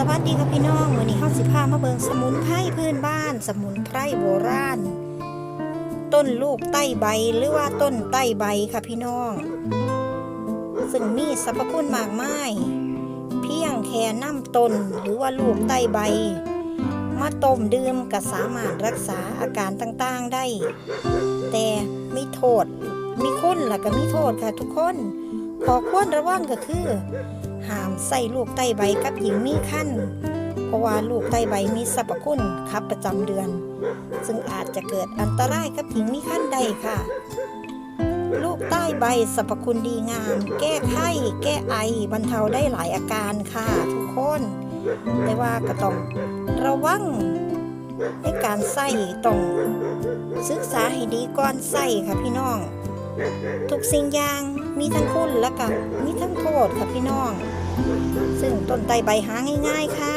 สวัสดีครับพี่น้องวันนี้เฮาสิพามาเบิงสมุนไพรพื้นบ้าน สมุนไพรโบราณ ต้นลูกใต้ใบหรือว่าต้นใต้ใบค่ะพี่น้อง ซึ่งมีสรรพคุณมากมาย เพียงแค่น้ำต้นหรือว่าลูกใต้ใบ มาต้มดื่มก็สามารถรักษาอาการต่างๆได้ แต่มีโทษมีคุณและก็มีโทษค่ะทุกคนขอควรระวังก็คือ ห้ามใส่ลูกไตใบกับหญิงมีคันเพราะว่าลูกไตใบมีสรรพคุณขับประจำเดือน ซึ่งอาจจะเกิดอันตรายกับหญิงมีคันได้ค่ะ ลูกใต้ใบสรรพคุณดีงาม แก้ไข้แก้ไอบรรเทาได้หลายอาการค่ะทุกคนแต่ว่าก็ต้องระวังในการใส่ต้องศึกษาให้ดีก่อนใส่ค่ะพี่น้อง ทุกสิ่งอย่างมีทั้งคุณและก็มีทั้งโทษค่ะพี่น้อง ซึ่งต้นไตใบหาง่าย ๆ ค่ะ